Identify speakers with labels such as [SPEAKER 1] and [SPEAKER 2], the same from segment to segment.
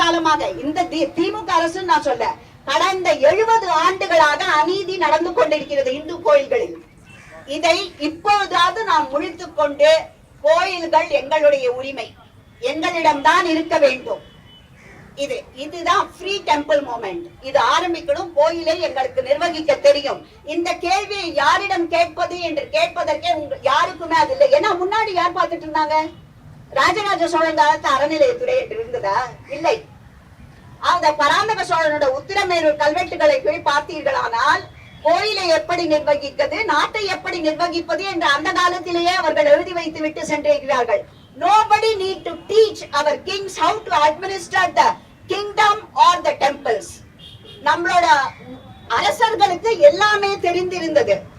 [SPEAKER 1] காலமாக இந்த திமுக அரசு நான் சொல்ல கடந்த எழுபது ஆண்டுகளாக அநீதி நடந்து கொண்டிருக்கிறது இந்து கோயில்களில். இதை இப்போதாவது நாம் முழித்துக் கொண்டு கோயில்கள் எங்களுடைய உரிமை. எங்களிடம்தான் இருக்க வேண்டும். இது இதுதான் ஃப்ரீ டெம்பிள் மூமெண்ட் இது ஆரம்பிக்கணும் கோயிலை எங்களுக்கு நிர்வகிக்க தெரியும். இந்த கேள்வியை யாரிடம் கேட்பது என்று கேட்பதற்கே உங்க யாருக்குமே அது இல்லை. ஏன்னா முன்னாடி யார் பார்த்துட்டு இருந்தாங்க? ராஜராஜ சோழன் காலத்து அறநிலையத்துறை என்று இருந்ததா? இல்லை. அந்த பராந்தக சோழனோட உத்திரமேரூர் கல்வெட்டுகளை போய் பார்த்தீர்களானால் கோயிலை எப்படி நிர்வகிப்பது நாட்டை எப்படி நிர்வகிப்பது என்று அந்த காலத்திலேயே அவர்கள் எழுதி வைத்து விட்டு சென்றிருக்கிறார்கள். Nobody need to teach our kings how to administer the kingdom or the temples. நம்மளோட அரசர்களுக்கு எல்லாமே தெரிந்திருந்தது.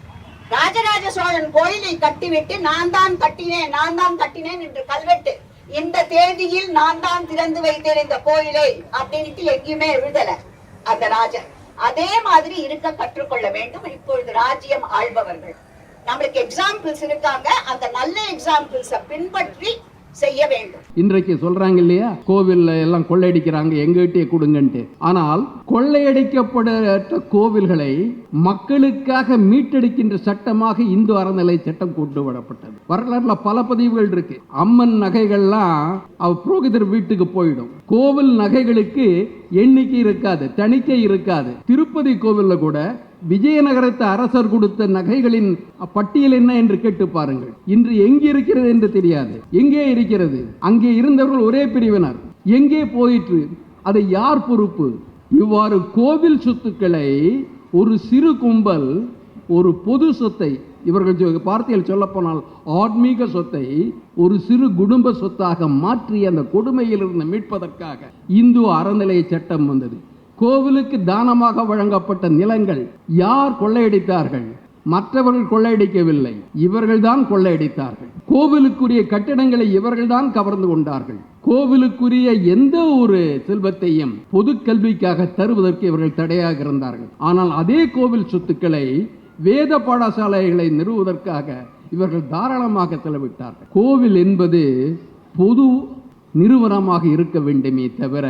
[SPEAKER 1] ராஜராஜ சோழன் கோயிலை கட்டிவிட்டு நான் தான் கட்டினேன் நான் தான் கட்டினேன் என்று கல்வெட்டு. இந்த தேதியில் நான் தான் திறந்து வைத்தேன் இந்த கோயிலை அப்படின்ட்டு எங்கேயுமே எழுதல அந்த ராஜர். அதே மாதிரி இருக்க கற்றுக்கொள்ள வேண்டும். இப்பொழுது ராஜ்யம் ஆள்பவர்கள். நம்மளுக்கு எக்ஸாம்பிள்ஸ் இருக்காங்க. அந்த நல்ல எக்ஸாம்பிள்ஸ பின்பற்றி செய்ய வேண்டும்.
[SPEAKER 2] இன்றைக்கு சொல்றாங்க இல்லையா கோவில்ல எல்லாம் கொள்ளையடிக்கிறாங்க எங்கிட்டே கொடுங்கன்ட்டு. ஆனால் கொள்ளையடிக்கப்பட்ட கோவில்களை மக்களுக்காக மீட்டெடுக்கின்ற சட்டமாக இந்து அறநிலை சட்டம் கொண்டு வரப்பட்டது. வரலாறுல பல பதிவுகள் இருக்கு. அம்மன் நகைகள்லாம் அவ புரோகிதர் வீட்டுக்கு போயிடும். கோவில் நகைகளுக்கு எண்ணிக்கை இருக்காது தணிக்கை இருக்காது. திருப்பதி கோவில்ல கூட விஜயநகரத்து அரசர் கொடுத்த நகைகளின் பட்டியல் என்ன என்று கேட்டு பாருங்கள். இன்று எங்கே இருக்கிறது என்று தெரியாது. எங்கே இருக்கிறது? அங்கே இருந்தவர்கள் ஒரே பிரிவினர். எங்கே போயிற்று? அதை யார் பொறுப்பு? இவ்வாறு கோவில் சொத்துக்களை ஒரு சிறு கும்பல் ஒரு பொது சொத்தை இவர்கள் சொ- வார்த்தையில் சொல்லப்போனால் ஆன்மீக சொத்தை ஒரு சிறு குடும்ப சொத்தாக மாற்றி அந்த கொடுமையிலிருந்து மீட்பதற்காக இந்து அறநிலைய சட்டம் வந்தது. கோவிலுக்கு தானமாக வழங்கப்பட்ட நிலங்கள் யார் கொள்ளையடித்தார்கள்? மற்றவர்கள் கொள்ளையடிக்கவில்லை. இவர்கள்தான் கொள்ளையடித்தார்கள். கோவிலுக்குரிய கட்டிடங்களை இவர்கள்தான் கவர்ந்து கொண்டார்கள். கோவிலுக்குரிய எந்த ஒரு செல்வத்தையும் பொது கல்விக்காக தருவதற்கு இவர்கள் தடையாக இருந்தார்கள். ஆனால் அதே கோவில் சொத்துக்களை வேத பாடசாலைகளை நிறுவுவதற்காக இவர்கள் தாராளமாக செலவிட்டார்கள். கோவில் என்பது பொது நிறுவனமாக இருக்க வேண்டுமே தவிர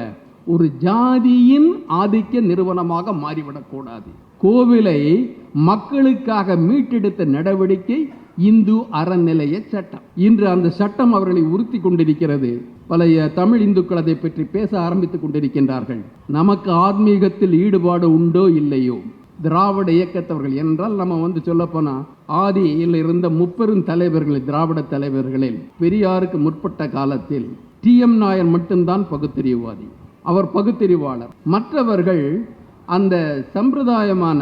[SPEAKER 2] ஒரு ஜாதியின் ஆதிக்க நிறுவனமாக மாறிவிடக்கூடாது. கோவிலை மக்களுக்காக மீட்டெடுத்த நடவடிக்கை இந்து அறநிலைய சட்டம். இன்று அந்த சட்டம் அவர்களை உறுத்தி கொண்டிருக்கிறது. பழைய தமிழ் இந்துக்கள் அதை பற்றி பேச ஆரம்பித்துக் கொண்டிருக்கின்றார்கள். நமக்கு ஆன்மீகத்தில் ஈடுபாடு உண்டோ இல்லையோ? திராவிட இயக்கத்தவர்கள் என்றால் நம்ம வந்து சொல்லப்போனா ஆதியில் இருந்த முப்பெரும் தலைவர்கள் திராவிட தலைவர்களில் பெரியாருக்கு முற்பட்ட காலத்தில் டி எம் நாயர் மட்டும்தான் பகுத்தறிவுவாதி அவர் பகுத்தறிவாளர். மற்றவர்கள் அந்த சம்பிரதாயமான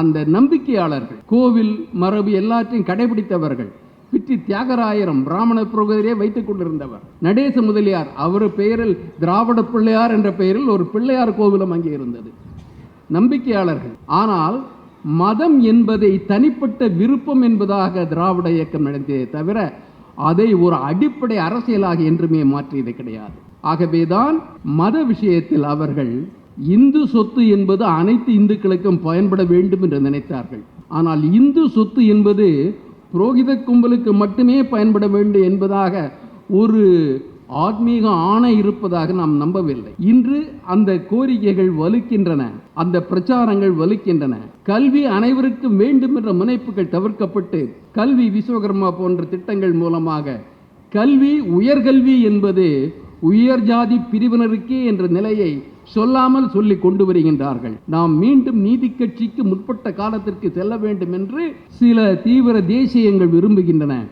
[SPEAKER 2] அந்த நம்பிக்கையாளர்கள் கோவில் மரபு எல்லாற்றையும் கடைபிடித்தவர்கள் பிற்றி தியாகராயரம் பிராமண புரோகரே வைத்துக் கொண்டிருந்தவர். நடேச முதலியார் அவர் பெயரில் திராவிட பிள்ளையார் என்ற பெயரில் ஒரு பிள்ளையார் கோவிலம் அங்கே இருந்தது. நம்பிக்கையாளர்கள். ஆனால் மதம் என்பதை தனிப்பட்ட விருப்பம் என்பதாக திராவிட இயக்கம் நடந்ததே தவிர அதை ஒரு அடிப்படை அரசியலாக என்றுமே மாற்றியது கிடையாது. ஆகவேதான் மத விஷயத்தில் அவர்கள் இந்து சொத்து என்பது அனைத்து இந்துக்களுக்கும் பயன்பட வேண்டும் என்று நினைத்தார்கள். ஆனால் இந்து சொத்து என்பது புரோகித கும்பலுக்கு மட்டுமே பயன்பட வேண்டும் என்பதாக ஒரு ஆத்மீக ஆணை இருப்பதாக நாம் நம்பவில்லை. இன்று அந்த கோரிக்கைகள் வலுக்கின்றன அந்த பிரச்சாரங்கள் வலுக்கின்றன. கல்வி அனைவருக்கும் வேண்டும் என்ற முனைப்புகள் தவிர்க்கப்பட்டு கல்வி விஸ்வகர்மா போன்ற திட்டங்கள் மூலமாக கல்வி உயர்கல்வி என்பது உயர் ஜாதி பிரிவினருக்கே என்ற நிலையை சொல்லாமல் சொல்லி கொண்டு வருகின்றார்கள். நாம் மீண்டும் நீதி கட்சிக்கு முற்பட்ட காலத்திற்கு செல்ல வேண்டும் என்று சில தீவிர தேசியங்கள் விரும்புகின்றன.